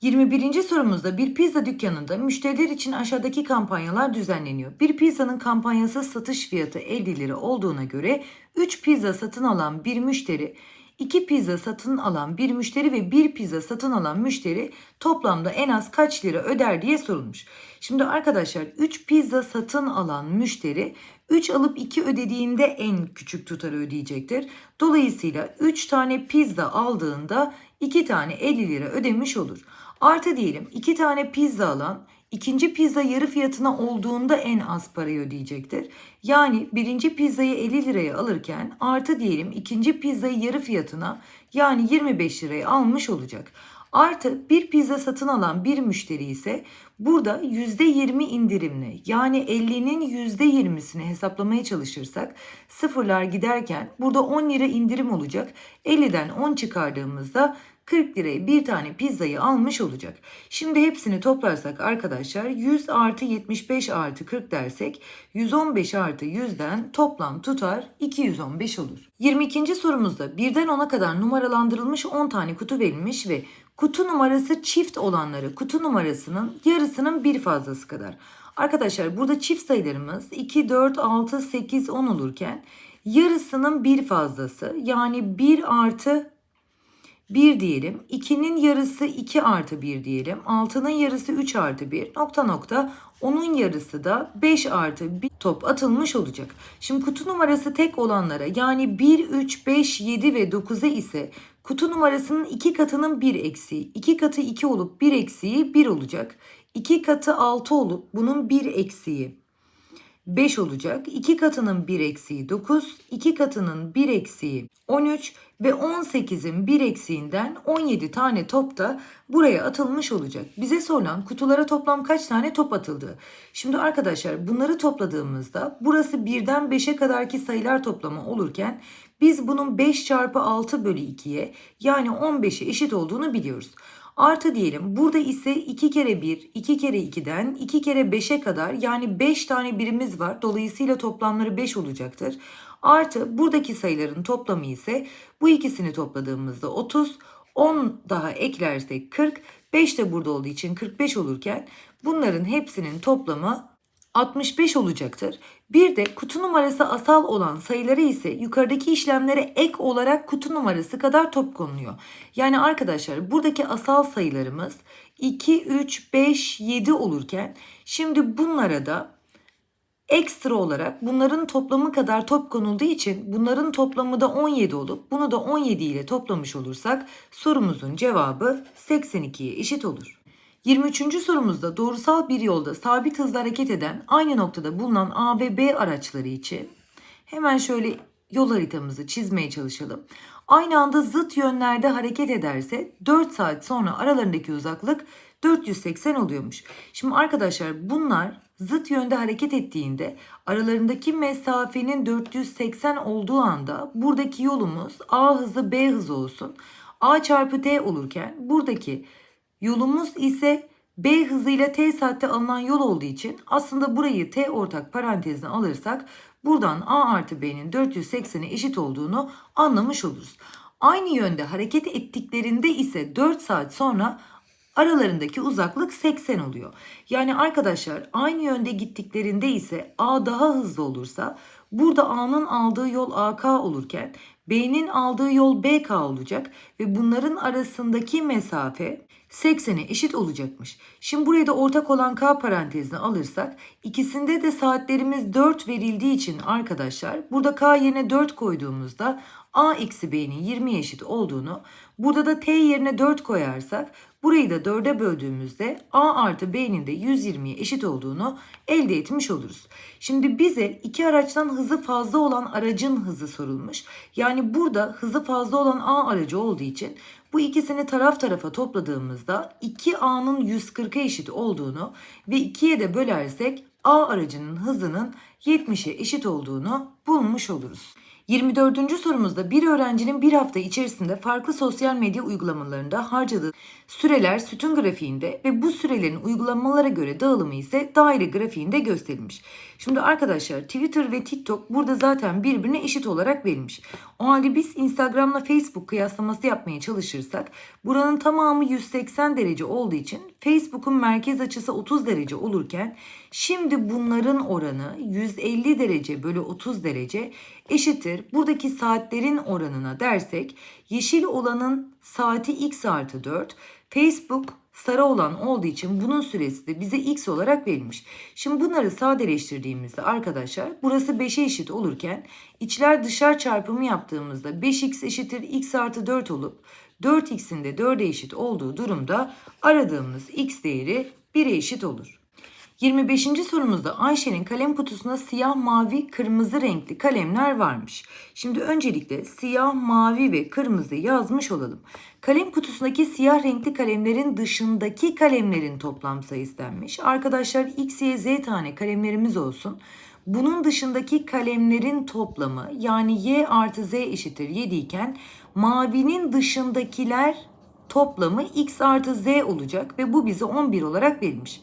21. sorumuzda bir pizza dükkanında müşteriler için aşağıdaki kampanyalar düzenleniyor. Bir pizzanın kampanyası satış fiyatı 50 lira olduğuna göre 3 pizza satın alan bir müşteri, 2 pizza satın alan bir müşteri ve 1 pizza satın alan müşteri toplamda en az kaç lira öder diye sorulmuş. Şimdi arkadaşlar 3 pizza satın alan müşteri 3 alıp 2 ödediğinde en küçük tutarı ödeyecektir. Dolayısıyla 3 tane pizza aldığında 2 tane 50 lira ödemiş olur. Artı diyelim 2 tane pizza alan ikinci pizza yarı fiyatına olduğunda en az parayı ödeyecektir. Yani birinci pizzayı 50 liraya alırken artı diyelim ikinci pizzayı yarı fiyatına yani 25 liraya almış olacak. Artı bir pizza satın alan bir müşteri ise burada %20 indirimli yani 50'nin %20'sini hesaplamaya çalışırsak sıfırlar giderken burada 10 lira indirim olacak. 50'den 10 çıkardığımızda 40 liraya bir tane pizzayı almış olacak. Şimdi hepsini toplarsak arkadaşlar 100 artı 75 artı 40 dersek 115 artı 100'den toplam tutar 215 olur. 22. sorumuzda birden 10'a kadar numaralandırılmış 10 tane kutu verilmiş ve kutu numarası çift olanları kutu numarasının yarısının bir fazlası kadar. Arkadaşlar burada çift sayılarımız 2, 4, 6, 8, 10 olurken yarısının bir fazlası yani 1 artı 1 diyelim. 2'nin yarısı 2 artı 1 diyelim. 6'nın yarısı 3 artı 1 nokta nokta. Onun yarısı da 5 artı 1 top atılmış olacak. Şimdi kutu numarası tek olanlara yani 1, 3, 5, 7 ve 9'a ise kutu numarasının 2 katının 1 eksiği. 2 katı 2 olup 1 eksiği 1 olacak. 2 katı 6 olup bunun 1 eksiği 5 olacak. 2 katının 1 eksiği 9, 2 katının 1 eksiği 13 ve 18'in 1 eksiğinden 17 tane top da buraya atılmış olacak. Bize sorulan kutulara toplam kaç tane top atıldı? Şimdi arkadaşlar bunları topladığımızda burası 1'den 5'e kadarki sayılar toplamı olurken biz bunun 5 çarpı 6 bölü 2'ye yani 15'e eşit olduğunu biliyoruz. Artı diyelim burada ise 2 kere 1, 2 kere 2'den 2 kere 5'e kadar yani 5 tane birimiz var. Dolayısıyla toplamları 5 olacaktır. Artı buradaki sayıların toplamı ise bu ikisini topladığımızda 30, 10 daha eklersek 40, 5 de burada olduğu için 45 olurken bunların hepsinin toplamı 65 olacaktır. Bir de kutu numarası asal olan sayıları ise yukarıdaki işlemlere ek olarak kutu numarası kadar top konuluyor. Yani arkadaşlar buradaki asal sayılarımız 2, 3, 5, 7 olurken şimdi bunlara da ekstra olarak bunların toplamı kadar top konulduğu için bunların toplamı da 17 olup bunu da 17 ile toplamış olursak sorumuzun cevabı 82'ye eşit olur. 23. sorumuzda doğrusal bir yolda sabit hızla hareket eden aynı noktada bulunan A ve B araçları için hemen şöyle yol haritamızı çizmeye çalışalım. Aynı anda zıt yönlerde hareket ederse 4 saat sonra aralarındaki uzaklık 480 oluyormuş. Şimdi arkadaşlar bunlar zıt yönde hareket ettiğinde aralarındaki mesafenin 480 olduğu anda buradaki yolumuz A hızı B hızı olsun. A çarpı T olurken buradaki Yolumuz ise B hızıyla T saatte alınan yol olduğu için aslında burayı T ortak parantezine alırsak buradan A artı B'nin 480'e eşit olduğunu anlamış oluruz. Aynı yönde hareket ettiklerinde ise 4 saat sonra aralarındaki uzaklık 80 oluyor. Yani arkadaşlar aynı yönde gittiklerinde ise A daha hızlı olursa burada A'nın aldığı yol AK olurken B'nin aldığı yol BK olacak ve bunların arasındaki mesafe 80'e eşit olacakmış. Şimdi buraya da ortak olan K parantezine alırsak ikisinde de saatlerimiz 4 verildiği için arkadaşlar burada K yerine 4 koyduğumuzda A eksi B'nin 20 eşit olduğunu burada da T yerine 4 koyarsak burayı da 4'e böldüğümüzde A artı B'nin de 120'ye eşit olduğunu elde etmiş oluruz. Şimdi bize iki araçtan hızı fazla olan aracın hızı sorulmuş. Yani burada hızı fazla olan A aracı olduğu için bu ikisini taraf tarafa topladığımızda 2A'nın 140'a eşit olduğunu ve 2'ye de bölersek A aracının hızının 70'e eşit olduğunu bulmuş oluruz. 24. sorumuzda bir öğrencinin bir hafta içerisinde farklı sosyal medya uygulamalarında harcadığı süreler sütun grafiğinde ve bu sürelerin uygulamalara göre dağılımı ise daire grafiğinde gösterilmiş. Şimdi arkadaşlar Twitter ve TikTok burada zaten birbirine eşit olarak verilmiş. O halde biz Instagram'la Facebook kıyaslaması yapmaya çalışırsak buranın tamamı 180 derece olduğu için Facebook'un merkez açısı 30 derece olurken şimdi bunların oranı 150 derece bölü 30 derece eşittir. Buradaki saatlerin oranına dersek yeşil olanın saati x artı 4 Facebook sarı olan olduğu için bunun süresi de bize x olarak verilmiş. Şimdi bunları sadeleştirdiğimizde arkadaşlar burası 5'e eşit olurken içler dışlar çarpımı yaptığımızda 5x eşittir x artı 4 olup 4x'in de 4'e eşit olduğu durumda aradığımız x değeri 1'e eşit olur. 25. sorumuzda Ayşe'nin kalem kutusuna siyah, mavi, kırmızı renkli kalemler varmış. Şimdi öncelikle siyah, mavi ve kırmızı yazmış olalım. Kalem kutusundaki siyah renkli kalemlerin dışındaki kalemlerin toplam sayısı denmiş. Arkadaşlar x, y, z tane kalemlerimiz olsun. Bunun dışındaki kalemlerin toplamı yani y artı z eşittir 7 iken mavinin dışındakiler toplamı x artı z olacak ve bu bize 11 olarak verilmiş.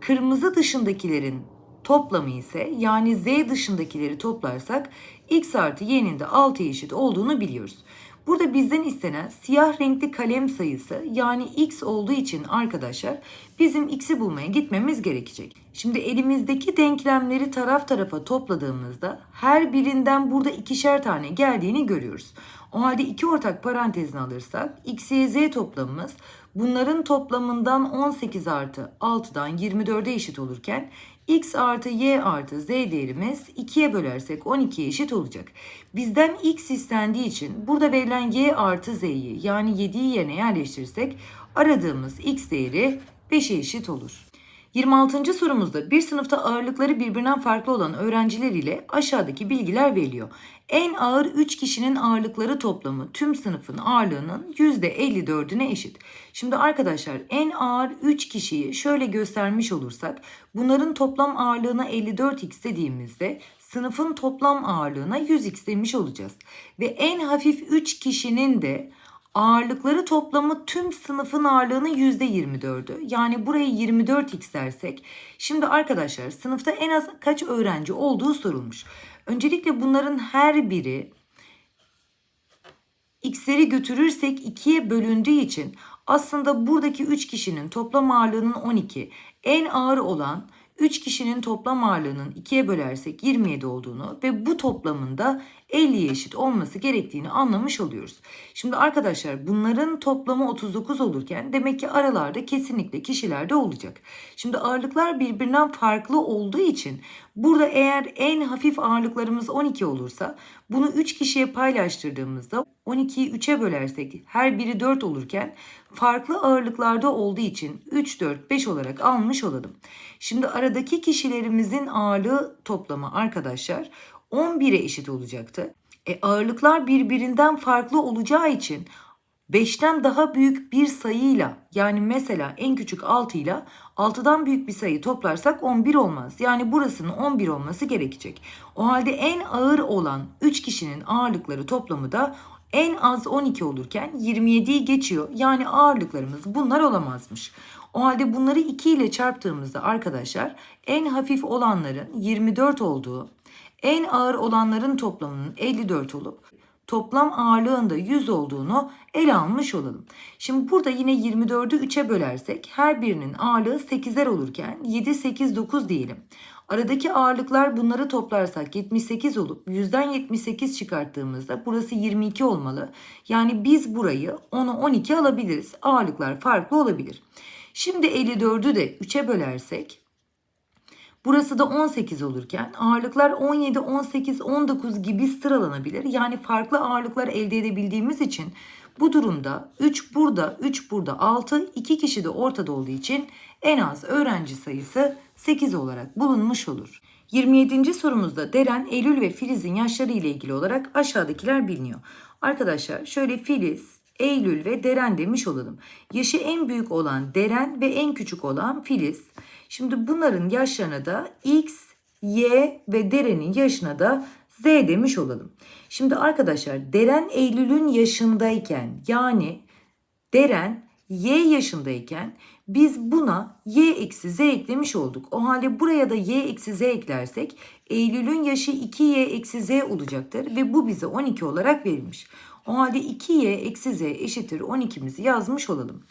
Kırmızı dışındakilerin toplamı ise yani z dışındakileri toplarsak x artı y'nin de 6'ya eşit olduğunu biliyoruz. Burada bizden istenen siyah renkli kalem sayısı yani x olduğu için arkadaşlar bizim x'i bulmaya gitmemiz gerekecek. Şimdi elimizdeki denklemleri taraf tarafa topladığımızda her birinden burada ikişer tane geldiğini görüyoruz. O halde iki ortak parantezini alırsak x, y, z toplamımız bunların toplamından 18 artı 6'dan 24'e eşit olurken x artı y artı z değerimiz 2'ye bölersek 12'ye eşit olacak. Bizden x istendiği için burada verilen y artı z'yi yani 7'yi yerine yerleştirirsek aradığımız x değeri 5'e eşit olur. 26. sorumuzda bir sınıfta ağırlıkları birbirinden farklı olan öğrenciler ile aşağıdaki bilgiler veriliyor. En ağır 3 kişinin ağırlıkları toplamı tüm sınıfın ağırlığının %54'üne eşit. Şimdi arkadaşlar en ağır 3 kişiyi şöyle göstermiş olursak bunların toplam ağırlığına 54x dediğimizde sınıfın toplam ağırlığına 100x demiş olacağız. Ve en hafif 3 kişinin de ağırlıkları toplamı tüm sınıfın ağırlığının %24'ü. Yani buraya 24x dersek. Şimdi arkadaşlar sınıfta en az kaç öğrenci olduğu sorulmuş. Öncelikle bunların her biri x'leri götürürsek 2'ye bölündüğü için aslında buradaki 3 kişinin toplam ağırlığının 12, en ağır olan 3 kişinin toplam ağırlığının 2'ye bölersek 27 olduğunu ve bu toplamında 50'ye eşit olması gerektiğini anlamış oluyoruz. Şimdi arkadaşlar bunların toplamı 39 olurken demek ki aralarda kesinlikle kişilerde olacak. Şimdi ağırlıklar birbirinden farklı olduğu için burada eğer en hafif ağırlıklarımız 12 olursa bunu 3 kişiye paylaştırdığımızda 12'yi 3'e bölersek her biri 4 olurken farklı ağırlıklarda olduğu için 3, 4, 5 olarak almış olalım. Şimdi aradaki kişilerimizin ağırlığı toplamı arkadaşlar 11'e eşit olacaktı. E ağırlıklar birbirinden farklı olacağı için 5'ten daha büyük bir sayıyla yani mesela en küçük 6 ile 6'dan büyük bir sayı toplarsak 11 olmaz. Yani burasının 11 olması gerekecek. O halde en ağır olan 3 kişinin ağırlıkları toplamı da en az 12 olurken 27'yi geçiyor. Yani ağırlıklarımız bunlar olamazmış. O halde bunları 2 ile çarptığımızda arkadaşlar en hafif olanların 24 olduğu, en ağır olanların toplamının 54 olup toplam ağırlığında 100 olduğunu ele almış olalım. Şimdi burada yine 24'ü 3'e bölersek her birinin ağırlığı 8'er olurken 7, 8, 9 diyelim. Aradaki ağırlıklar bunları toplarsak 78 olup 100'den 78 çıkarttığımızda burası 22 olmalı. Yani biz burayı 10'u 12 alabiliriz. Ağırlıklar farklı olabilir. Şimdi 54'ü de 3'e bölersek Burası da 18 olurken ağırlıklar 17, 18, 19 gibi sıralanabilir. Yani farklı ağırlıklar elde edebildiğimiz için bu durumda 3 burada, 3 burada 6, 2 kişi de ortada olduğu için en az öğrenci sayısı 8 olarak bulunmuş olur. 27. sorumuzda Deren, Eylül ve Filiz'in yaşları ile ilgili olarak aşağıdakiler biliniyor. Arkadaşlar şöyle Filiz, Eylül ve Deren demiş olalım. Yaşı en büyük olan Deren ve en küçük olan Filiz. Şimdi bunların yaşlarına da X, Y ve Deren'in yaşına da Z demiş olalım. Şimdi arkadaşlar Deren Eylül'ün yaşındayken yani Deren Y yaşındayken biz buna Y eksi Z eklemiş olduk. O halde buraya da Y eksi Z eklersek Eylül'ün yaşı 2Y eksi Z olacaktır ve bu bize 12 olarak verilmiş. O halde 2Y eksi Z eşittir 12'mizi yazmış olalım.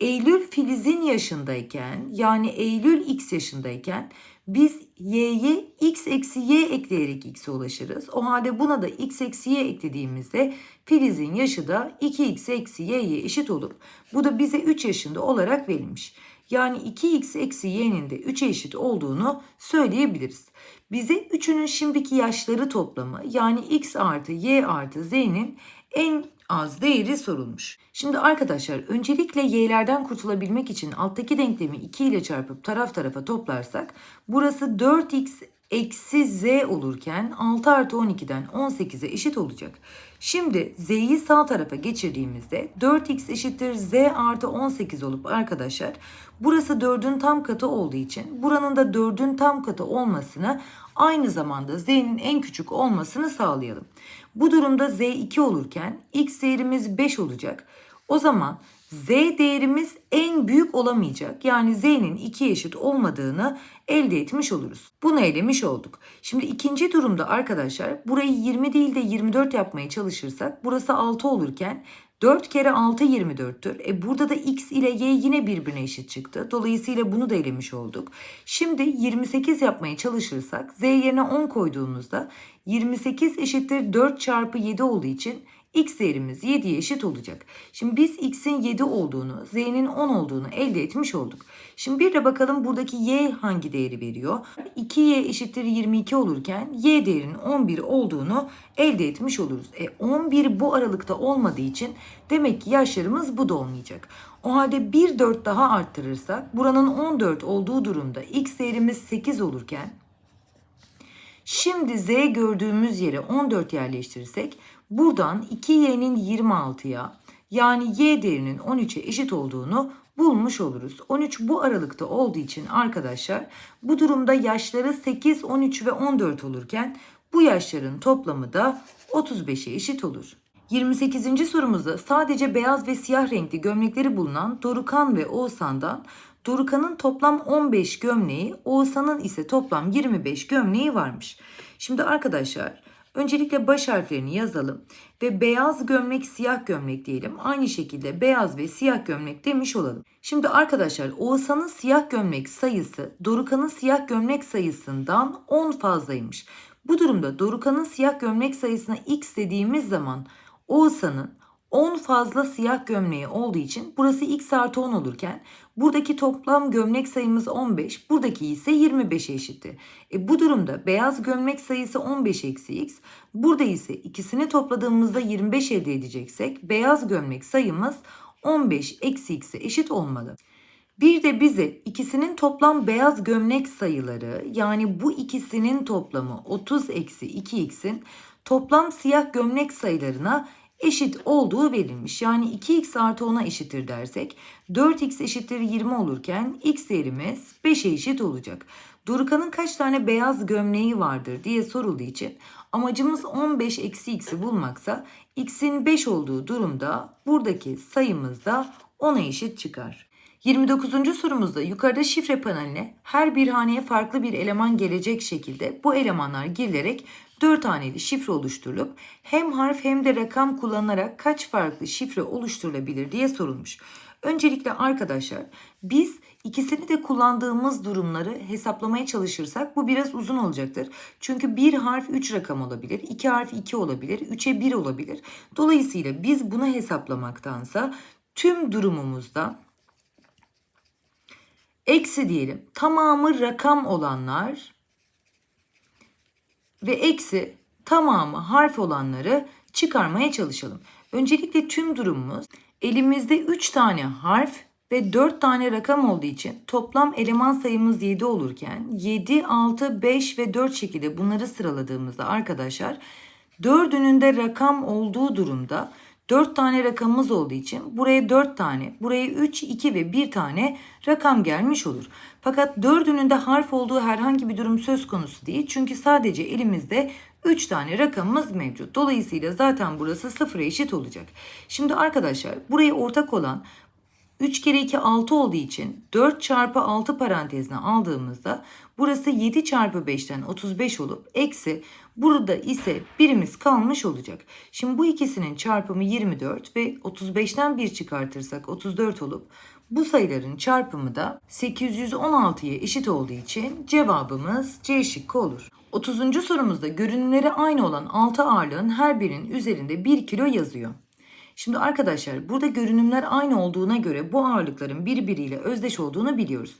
Eylül Filiz'in yaşındayken yani Eylül X yaşındayken biz y'ye x eksi y ekleyerek x'e ulaşırız. O halde buna da x eksi y eklediğimizde Filiz'in yaşı da 2x eksi y'ye eşit olup bu da bize 3 yaşında olarak verilmiş. Yani 2x eksi y'nin de 3'e eşit olduğunu söyleyebiliriz. Bize üçünün şimdiki yaşları toplamı yani x artı y artı z'nin en az değeri sorulmuş. Şimdi arkadaşlar öncelikle y'lerden kurtulabilmek için alttaki denklemi 2 ile çarpıp taraf tarafa toplarsak burası 4x eksi z olurken 6 artı 12'den 18'e eşit olacak. Şimdi z'yi sağ tarafa geçirdiğimizde 4x eşittir z artı 18 olup arkadaşlar burası 4'ün tam katı olduğu için buranın da 4'ün tam katı olmasını aynı zamanda z'nin en küçük olmasını sağlayalım. Bu durumda z 2 olurken x değerimiz 5 olacak. O zaman z değerimiz en büyük olamayacak. Yani z'nin 2 eşit olmadığını elde etmiş oluruz. Bunu elemiş olduk. Şimdi ikinci durumda arkadaşlar burayı 20 değil de 24 yapmaya çalışırsak burası 6 olurken 4 kere 6 24'tür. E burada da x ile y yine birbirine eşit çıktı. Dolayısıyla bunu da elemiş olduk. Şimdi 28 yapmaya çalışırsak z yerine 10 koyduğumuzda 28 eşittir 4 çarpı 7 olduğu için x değerimiz 7'ye eşit olacak. Şimdi biz x'in 7 olduğunu, z'nin 10 olduğunu elde etmiş olduk. Şimdi bir de bakalım buradaki y hangi değeri veriyor? 2y eşittir 22 olurken y değerinin 11 olduğunu elde etmiş oluruz. E 11 bu aralıkta olmadığı için demek ki yaşlarımız bu da olmayacak. O halde bir 4 daha arttırırsak buranın 14 olduğu durumda x değerimiz 8 olurken Şimdi z gördüğümüz yere 14 yerleştirirsek buradan 2y'nin 26'ya yani y değerinin 13'e eşit olduğunu bulmuş oluruz. 13 bu aralıkta olduğu için arkadaşlar bu durumda yaşları 8, 13 ve 14 olurken bu yaşların toplamı da 35'e eşit olur. 28. sorumuzda sadece beyaz ve siyah renkli gömlekleri bulunan Dorukan ve Oğuzhan'dan Dorukan'ın toplam 15 gömleği, Oğuzhan'ın ise toplam 25 gömleği varmış. Şimdi arkadaşlar öncelikle baş harflerini yazalım ve beyaz gömlek, siyah gömlek diyelim. Aynı şekilde beyaz ve siyah gömlek demiş olalım. Şimdi arkadaşlar Oğuzhan'ın siyah gömlek sayısı Dorukan'ın siyah gömlek sayısından 10 fazlaymış. Bu durumda Dorukan'ın siyah gömlek sayısına x dediğimiz zaman Oğuzhan'ın 10 fazla siyah gömleği olduğu için burası x artı 10 olurken buradaki toplam gömlek sayımız 15, buradaki ise 25'e eşittir. E bu durumda beyaz gömlek sayısı 15 eksi x, burada ise ikisini topladığımızda 25 elde edeceksek beyaz gömlek sayımız 15 eksi x'e eşit olmalı. Bir de bize ikisinin toplam beyaz gömlek sayıları yani bu ikisinin toplamı 30 eksi 2x'in toplam siyah gömlek sayılarına eşit olduğu verilmiş. Yani 2x artı 10'a eşittir dersek 4x eşittir 20 olurken x değerimiz 5'e eşit olacak. Dorukan'ın kaç tane beyaz gömleği vardır diye sorulduğu için amacımız 15 eksi x'i bulmaksa x'in 5 olduğu durumda buradaki sayımız da 10'a eşit çıkar. 29. sorumuzda yukarıda şifre paneline her bir haneye farklı bir eleman gelecek şekilde bu elemanlar girilerek 4 haneli şifre oluşturulup hem harf hem de rakam kullanılarak kaç farklı şifre oluşturulabilir diye sorulmuş. Öncelikle arkadaşlar biz ikisini de kullandığımız durumları hesaplamaya çalışırsak bu biraz uzun olacaktır. Çünkü bir harf 3 rakam olabilir, iki harf 2 olabilir, 3'e 1 olabilir. Dolayısıyla biz bunu hesaplamaktansa tüm durumumuzda eksi diyelim tamamı rakam olanlar ve eksi tamamı harf olanları çıkarmaya çalışalım. Öncelikle tüm durumumuz elimizde 3 tane harf ve 4 tane rakam olduğu için toplam eleman sayımız 7 olurken 7, 6, 5 ve 4 şekilde bunları sıraladığımızda arkadaşlar dördünün de rakam olduğu durumda 4 tane rakamımız olduğu için buraya 4 tane, buraya 3, 2 ve 1 tane rakam gelmiş olur. Fakat dördünün de harf olduğu herhangi bir durum söz konusu değil. Çünkü sadece elimizde 3 tane rakamımız mevcut. Dolayısıyla zaten burası sıfıra eşit olacak. Şimdi arkadaşlar buraya ortak olan 3 kere 2 6 olduğu için 4 çarpı 6 parantezine aldığımızda burası 7 çarpı 5'ten 35 olup eksi burada ise birimiz kalmış olacak. Şimdi bu ikisinin çarpımı 24 ve 35'ten 1 çıkartırsak 34 olup bu sayıların çarpımı da 816'ya eşit olduğu için cevabımız C şıkkı olur. 30. sorumuzda görünümleri aynı olan 6 ağırlığın her birinin üzerinde 1 kilo yazıyor. Şimdi arkadaşlar burada görünümler aynı olduğuna göre bu ağırlıkların birbiriyle özdeş olduğunu biliyoruz.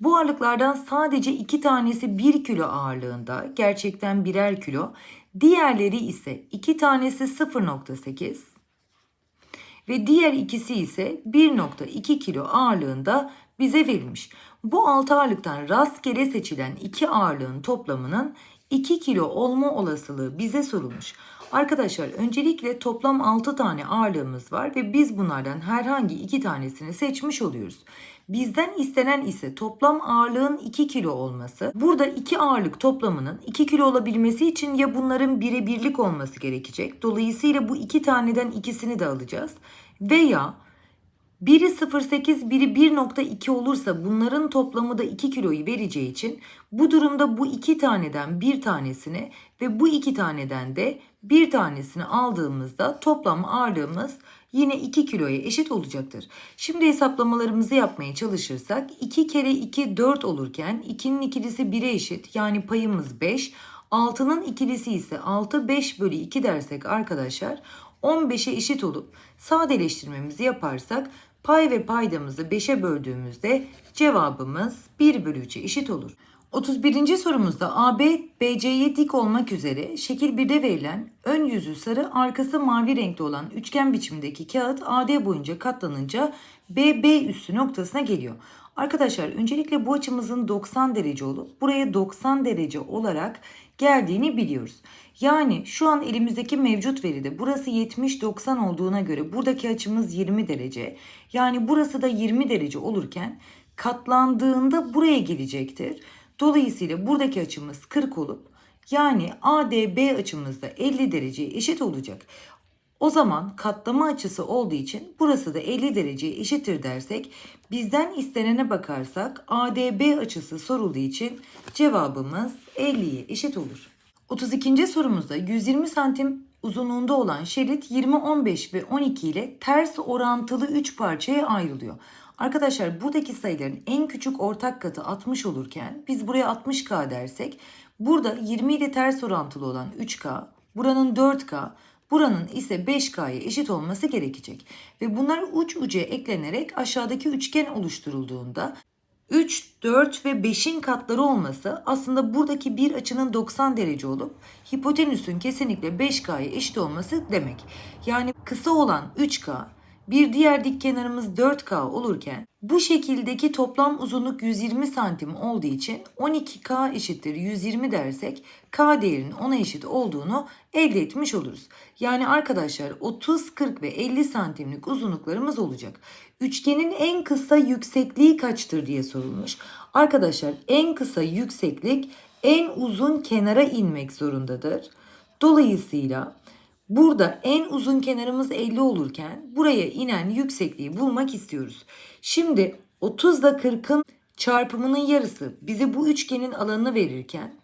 Bu ağırlıklardan sadece iki tanesi 1 kilo ağırlığında gerçekten birer kilo. Diğerleri ise iki tanesi 0.8 ve diğer ikisi ise 1.2 kilo ağırlığında bize verilmiş. Bu altı ağırlıktan rastgele seçilen iki ağırlığın toplamının 2 kilo olma olasılığı bize sorulmuş. Arkadaşlar öncelikle toplam 6 tane ağırlığımız var ve biz bunlardan herhangi iki tanesini seçmiş oluyoruz. Bizden istenen ise toplam ağırlığın 2 kilo olması. Burada iki ağırlık toplamının 2 kilo olabilmesi için ya bunların bire birlik olması gerekecek. Dolayısıyla bu iki taneden ikisini de alacağız. Veya biri 0.8 biri 1.2 olursa bunların toplamı da 2 kiloyu vereceği için bu durumda bu iki taneden bir tanesini ve bu iki taneden de bir tanesini aldığımızda toplam ağırlığımız yine 2 kiloya eşit olacaktır. Şimdi hesaplamalarımızı yapmaya çalışırsak 2 kere 2 4 olurken 2'nin ikilisi 1'e eşit yani payımız 5. 6'nın ikilisi ise 6 5 bölü 2 dersek arkadaşlar 15'e eşit olup sadeleştirmemizi yaparsak pay ve paydamızı 5'e böldüğümüzde cevabımız 1 bölü 3'e eşit olur. 31. sorumuzda AB, BC'ye dik olmak üzere şekil 1'de verilen ön yüzü sarı arkası mavi renkli olan üçgen biçimdeki kağıt AD boyunca katlanınca BB üssü noktasına geliyor. Arkadaşlar öncelikle bu açımızın 90 derece olup buraya 90 derece olarak geldiğini biliyoruz. Yani şu an elimizdeki mevcut veride burası 70-90 olduğuna göre buradaki açımız 20 derece. Yani burası da 20 derece olurken katlandığında buraya gelecektir. Dolayısıyla buradaki açımız 40 olup yani ADB açımız da 50 dereceye eşit olacak. O zaman katlama açısı olduğu için burası da 50 dereceye eşittir dersek bizden istenene bakarsak ADB açısı sorulduğu için cevabımız 50'ye eşit olur. 32. sorumuzda 120 santim uzunluğunda olan şerit 20, 15 ve 12 ile ters orantılı 3 parçaya ayrılıyor. Arkadaşlar buradaki sayıların en küçük ortak katı 60 olurken biz buraya 60K dersek burada 20 ile ters orantılı olan 3K, buranın 4K, buranın ise 5K'ya eşit olması gerekecek. Ve bunlar uç uca eklenerek aşağıdaki üçgen oluşturulduğunda 3, 4 ve 5'in katları olması aslında buradaki bir açının 90 derece olup hipotenüsün kesinlikle 5K'ya eşit olması demek. Yani kısa olan 3K, bir diğer dik kenarımız 4K olurken bu şekildeki toplam uzunluk 120 santim olduğu için 12K eşittir 120 dersek K değerinin ona eşit olduğunu elde etmiş oluruz. Yani arkadaşlar 30, 40 ve 50 santimlik uzunluklarımız olacak. Üçgenin en kısa yüksekliği kaçtır diye sorulmuş. Arkadaşlar en kısa yükseklik en uzun kenara inmek zorundadır. Dolayısıyla Burada en uzun kenarımız 50 olurken buraya inen yüksekliği bulmak istiyoruz. Şimdi 30 ile 40'ın çarpımının yarısı bize bu üçgenin alanını verirken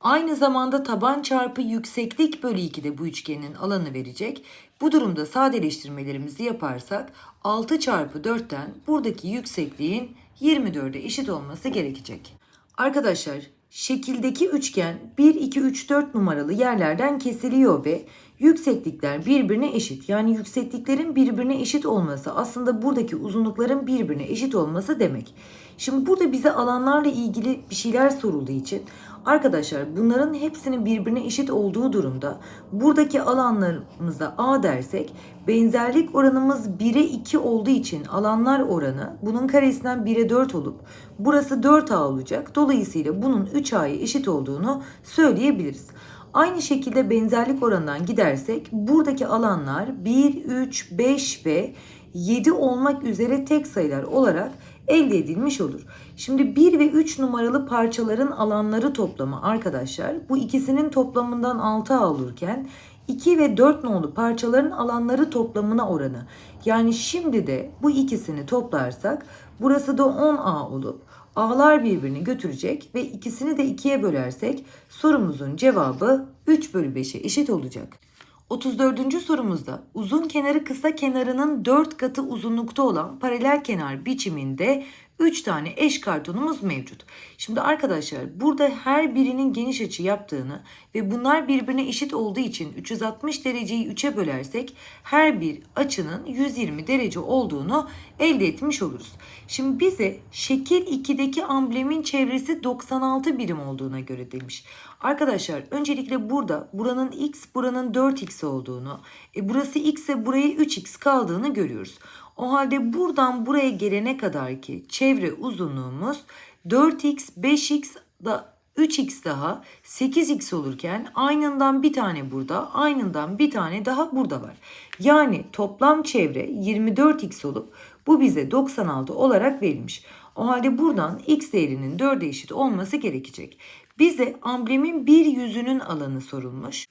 aynı zamanda taban çarpı yükseklik bölü 2 de bu üçgenin alanı verecek. Bu durumda sadeleştirmelerimizi yaparsak 6 çarpı 4'ten buradaki yüksekliğin 24'e eşit olması gerekecek. Arkadaşlar şekildeki üçgen 1, 2, 3, 4 numaralı yerlerden kesiliyor ve yükseklikler birbirine eşit. Yani yüksekliklerin birbirine eşit olması aslında buradaki uzunlukların birbirine eşit olması demek. Şimdi burada bize alanlarla ilgili bir şeyler sorulduğu için arkadaşlar bunların hepsinin birbirine eşit olduğu durumda buradaki alanlarımıza A dersek benzerlik oranımız 1'e 2 olduğu için alanlar oranı bunun karesinden 1'e 4 olup burası 4A olacak. Dolayısıyla bunun 3A'ya eşit olduğunu söyleyebiliriz. Aynı şekilde benzerlik oranından gidersek buradaki alanlar 1, 3, 5 ve 7 olmak üzere tek sayılar olarak elde edilmiş olur. Şimdi 1 ve 3 numaralı parçaların alanları toplamı arkadaşlar bu ikisinin toplamından 6A olurken 2 ve 4 nolu parçaların alanları toplamına oranı. Yani şimdi de bu ikisini toplarsak burası da 10A olup A'lar birbirini götürecek ve ikisini de 2'ye bölersek sorumuzun cevabı 3 bölü 5'e eşit olacak. 34. sorumuzda uzun kenarı kısa kenarının 4 katı uzunlukta olan paralel kenar biçiminde 3 tane eş kartonumuz mevcut. Şimdi arkadaşlar burada her birinin geniş açı yaptığını ve bunlar birbirine eşit olduğu için 360 dereceyi 3'e bölersek her bir açının 120 derece olduğunu elde etmiş oluruz. Şimdi bize şekil 2'deki amblemin çevresi 96 birim olduğuna göre demiş. Arkadaşlar öncelikle burada buranın x buranın 4x olduğunu, e burası x ise buraya 3x kaldığını görüyoruz. O halde buradan buraya gelene kadar ki çevre uzunluğumuz 4x, 5x da 3x daha 8x olurken aynından bir tane burada, aynından bir tane daha burada var. Yani toplam çevre 24x olup bu bize 96 olarak verilmiş. O halde buradan x değerinin 4'e eşit olması gerekecek. Bize amblemin bir yüzünün alanı sorulmuş.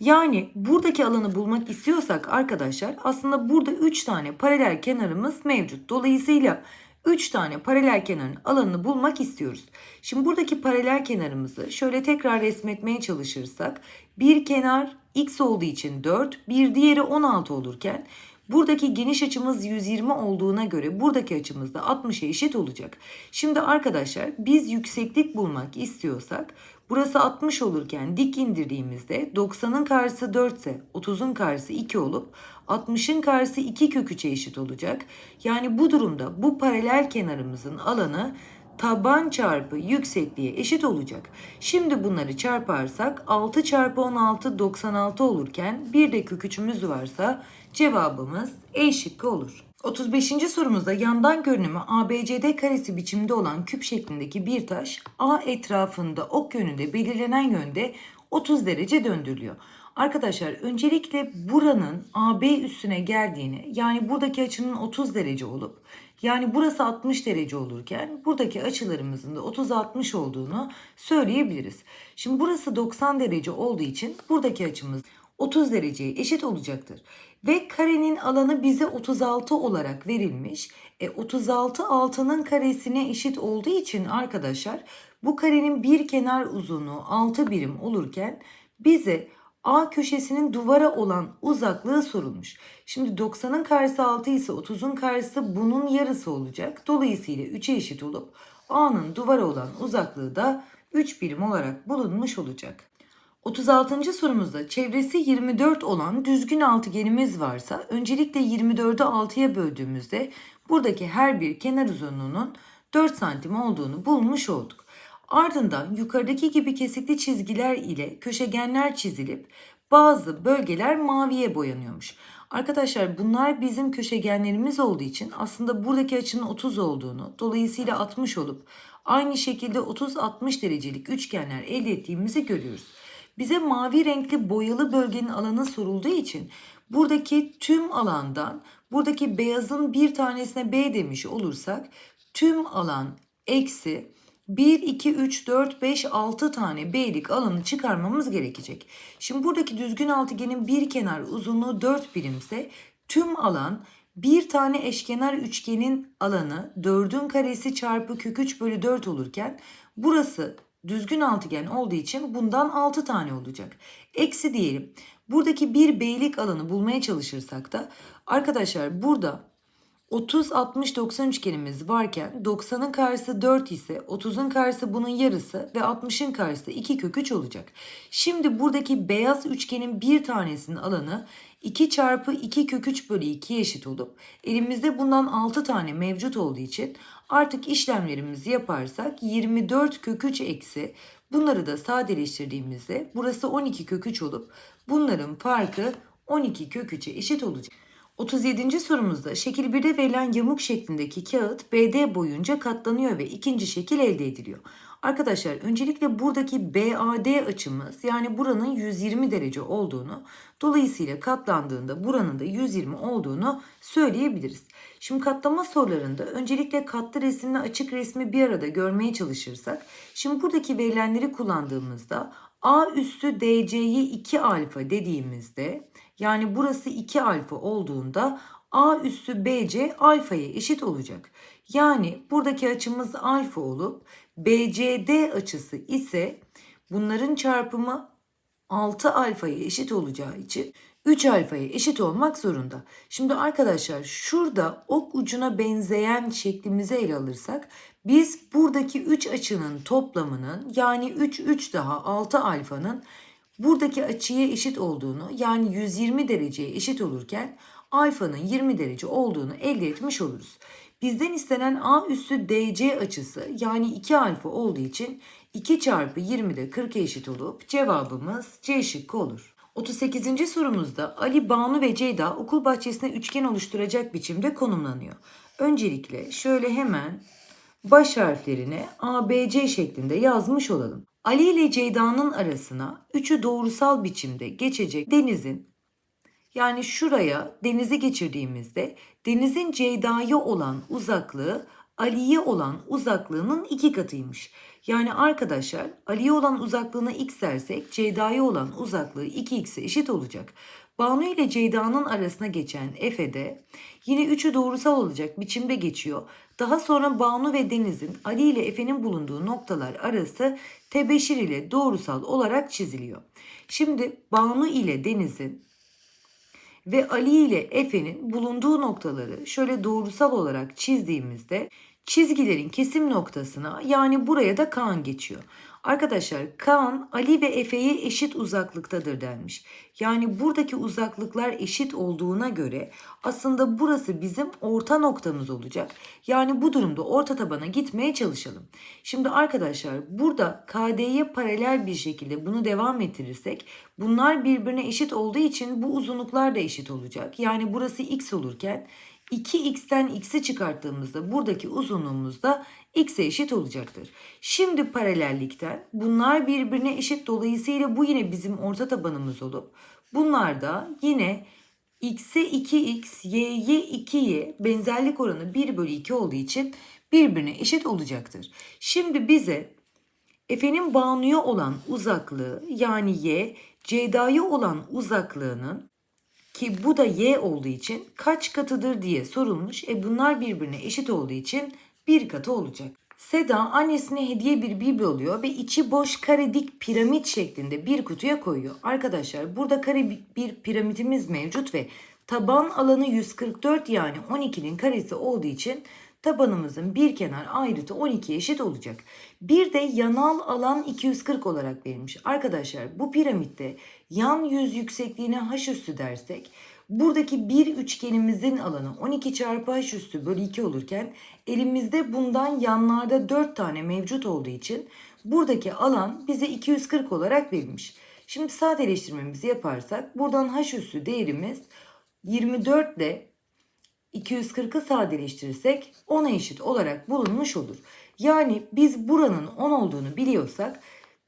Yani buradaki alanı bulmak istiyorsak arkadaşlar aslında burada 3 tane paralel kenarımız mevcut. Dolayısıyla 3 tane paralel kenarın alanını bulmak istiyoruz. Şimdi buradaki paralel kenarımızı şöyle tekrar resmetmeye çalışırsak bir kenar x olduğu için 4, bir diğeri 16 olurken buradaki geniş açımız 120 olduğuna göre buradaki açımız da 60'a eşit olacak. Şimdi arkadaşlar biz yükseklik bulmak istiyorsak Burası 60 olurken dik indirdiğimizde 90'ın karşısı 4 ise 30'un karşısı 2 olup 60'ın karşısı 2 kök 3'e eşit olacak. Yani bu durumda bu paralel kenarımızın alanı taban çarpı yüksekliğe eşit olacak. Şimdi bunları çarparsak 6 çarpı 16 96 olurken bir de kök 3'ümüz varsa cevabımız E şıkkı olur. 35. sorumuzda yandan görünümü ABCD karesi biçimde olan küp şeklindeki bir taş A etrafında ok yönünde belirlenen yönde 30 derece döndürülüyor. Arkadaşlar öncelikle buranın AB üstüne geldiğini yani buradaki açının 30 derece olup yani burası 60 derece olurken buradaki açılarımızın da 30-60 olduğunu söyleyebiliriz. Şimdi burası 90 derece olduğu için buradaki açımız 30 dereceye eşit olacaktır. Ve karenin alanı bize 36 olarak verilmiş. E, 36 altının karesine eşit olduğu için arkadaşlar bu karenin bir kenar uzunluğu 6 birim olurken bize A köşesinin duvara olan uzaklığı sorulmuş. Şimdi 90'ın karşısı 6 ise 30'un karşısı bunun yarısı olacak. Dolayısıyla 3'e eşit olup A'nın duvara olan uzaklığı da 3 birim olarak bulunmuş olacak. 36. sorumuzda çevresi 24 olan düzgün altıgenimiz varsa öncelikle 24'ü 6'ya böldüğümüzde buradaki her bir kenar uzunluğunun 4 santim olduğunu bulmuş olduk. Ardından yukarıdaki gibi kesikli çizgiler ile köşegenler çizilip bazı bölgeler maviye boyanıyormuş. Arkadaşlar bunlar bizim köşegenlerimiz olduğu için aslında buradaki açının 30 olduğunu dolayısıyla 60 olup aynı şekilde 30-60 derecelik üçgenler elde ettiğimizi görüyoruz. Bize mavi renkli boyalı bölgenin alanı sorulduğu için buradaki tüm alandan buradaki beyazın bir tanesine B demiş olursak tüm alan eksi 1, 2, 3, 4, 5, 6 tane B'lik alanı çıkarmamız gerekecek. Şimdi buradaki düzgün altıgenin bir kenar uzunluğu 4 birimse tüm alan bir tane eşkenar üçgenin alanı 4'ün karesi çarpı kök 3 bölü 4 olurken burası düzgün altıgen olduğu için bundan 6 tane olacak. Eksi diyelim. Buradaki bir beylik alanı bulmaya çalışırsak da arkadaşlar burada 30 60 90 üçgenimiz varken 90'ın karşısı 4 ise 30'un karşısı bunun yarısı ve 60'ın karşısı 2 kök 3 olacak. Şimdi buradaki beyaz üçgenin bir tanesinin alanı 2 çarpı 2 kök 3 bölü 2'ye eşit olup elimizde bundan 6 tane mevcut olduğu için artık işlemlerimizi yaparsak 24 kök 3 eksi bunları da sadeleştirdiğimizde burası 12 kök 3 olup bunların farkı 12 kök 3'e eşit olacak. 37. sorumuzda şekil 1'de verilen yamuk şeklindeki kağıt BD boyunca katlanıyor ve ikinci şekil elde ediliyor. Arkadaşlar öncelikle buradaki BAD açımız yani buranın 120 derece olduğunu dolayısıyla katlandığında buranın da 120 olduğunu söyleyebiliriz. Şimdi katlama sorularında öncelikle katlı resimle açık resmi bir arada görmeye çalışırsak şimdi buradaki verilenleri kullandığımızda A üstü DC'yi 2 alfa dediğimizde yani burası 2 alfa olduğunda A üstü BC alfaya eşit olacak. Yani buradaki açımız alfa olup BCD açısı ise bunların çarpımı 6 alfaya eşit olacağı için 3 alfaya eşit olmak zorunda. Şimdi arkadaşlar şurada ok ucuna benzeyen şeklimizi ele alırsak biz buradaki 3 açının toplamının yani 3 3 daha 6 alfanın buradaki açıya eşit olduğunu yani 120 dereceye eşit olurken alfanın 20 derece olduğunu elde etmiş oluruz. Bizden istenen A üssü DC açısı yani 2 alfa olduğu için 2 çarpı 20 de 40'a eşit olup cevabımız C şıkkı olur. 38. sorumuzda Ali, Banu ve Ceyda okul bahçesine üçgen oluşturacak biçimde konumlanıyor. Öncelikle şöyle hemen baş harflerini ABC şeklinde yazmış olalım. Ali ile Ceyda'nın arasına üçü doğrusal biçimde geçecek denizin yani şuraya denizi geçirdiğimizde denizin Ceyda'ya olan uzaklığı Ali'ye olan uzaklığının iki katıymış. Yani arkadaşlar Ali'ye olan uzaklığına x dersek Ceyda'ya olan uzaklığı 2x'e eşit olacak. Banu ile Ceyda'nın arasına geçen Efe de yine üçü doğrusal olacak biçimde geçiyor. Daha sonra Banu ve Deniz'in Ali ile Efe'nin bulunduğu noktalar arası tebeşir ile doğrusal olarak çiziliyor. Şimdi Banu ile Deniz'in ve Ali ile Efe'nin bulunduğu noktaları şöyle doğrusal olarak çizdiğimizde çizgilerin kesim noktasına yani buraya da Kaan geçiyor. Arkadaşlar Kaan Ali ve Efe'ye eşit uzaklıktadır denmiş. Yani buradaki uzaklıklar eşit olduğuna göre aslında burası bizim orta noktamız olacak. Yani bu durumda orta tabana gitmeye çalışalım. Şimdi arkadaşlar burada KD'ye paralel bir şekilde bunu devam ettirirsek bunlar birbirine eşit olduğu için bu uzunluklar da eşit olacak. Yani burası x olurken 2x'ten x'i çıkarttığımızda buradaki uzunluğumuz da x'e eşit olacaktır. Şimdi paralellikten bunlar birbirine eşit dolayısıyla bu yine bizim orta tabanımız olup bunlar da yine x'e 2x, y'ye 2y benzerlik oranı 1 bölü 2 olduğu için birbirine eşit olacaktır. Şimdi bize Efe'nin Banu'ya olan uzaklığı yani y, Ceyda'ya olan uzaklığının ki bu da y olduğu için kaç katıdır diye sorulmuş. E bunlar birbirine eşit olduğu için bir katı olacak. Seda annesine hediye bir biblo oluyor ve içi boş kare dik piramit şeklinde bir kutuya koyuyor. Arkadaşlar burada kare bir piramidimiz mevcut ve taban alanı 144 yani 12'nin karesi olduğu için tabanımızın bir kenar ayrıtı 12 eşit olacak. Bir de yanal alan 240 olarak verilmiş. Arkadaşlar bu piramitte yan yüz yüksekliğine h üstü dersek buradaki bir üçgenimizin alanı 12 çarpı h üstü bölü 2 olurken elimizde bundan yanlarda 4 tane mevcut olduğu için buradaki alan bize 240 olarak verilmiş. Şimdi sadeleştirmemizi yaparsak buradan h üstü değerimiz 24 ile 240'ı sadeleştirirsek 10'a eşit olarak bulunmuş olur. Yani biz buranın 10 olduğunu biliyorsak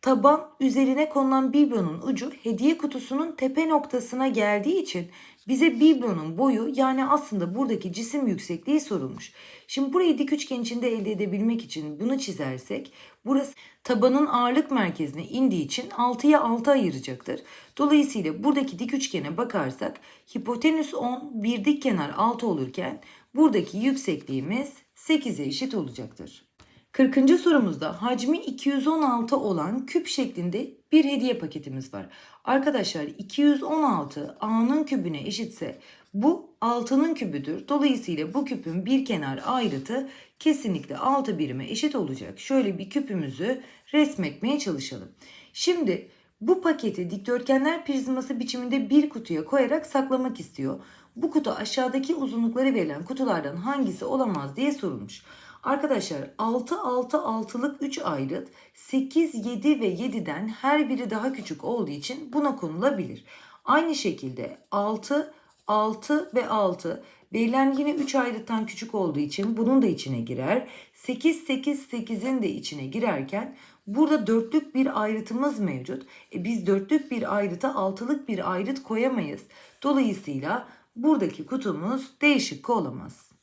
taban üzerine konulan biblonun ucu hediye kutusunun tepe noktasına geldiği için bize biblonun boyu yani aslında buradaki cisim yüksekliği sorulmuş. Şimdi burayı dik üçgen içinde elde edebilmek için bunu çizersek burası tabanın ağırlık merkezine indiği için 6'ya 6 ayıracaktır. Dolayısıyla buradaki dik üçgene bakarsak hipotenüs 10 bir dik kenar 6 olurken buradaki yüksekliğimiz 8'e eşit olacaktır. 40. sorumuzda hacmi 216 olan küp şeklinde bir hediye paketimiz var. Arkadaşlar 216 A'nın kübüne eşitse bu 6'nın kübüdür. Dolayısıyla bu küpün bir kenar ayrıtı kesinlikle 6 birime eşit olacak. Şöyle bir küpümüzü resmetmeye çalışalım. Şimdi bu paketi dikdörtgenler prizması biçiminde bir kutuya koyarak saklamak istiyor. Bu kutu aşağıdaki uzunlukları verilen kutulardan hangisi olamaz diye sorulmuş. Arkadaşlar 6 6 6'lık 3 ayrıt 8 7 ve 7'den her biri daha küçük olduğu için buna konulabilir. Aynı şekilde 6 6 ve 6. Verilen yine 3 ayrıttan küçük olduğu için bunun da içine girer. 8, 8, 8'in de içine girerken burada dörtlük bir ayrıtımız mevcut. E biz dörtlük bir ayrıta altılık bir ayrıt koyamayız. Dolayısıyla buradaki kutumuz D şıkkı olamaz.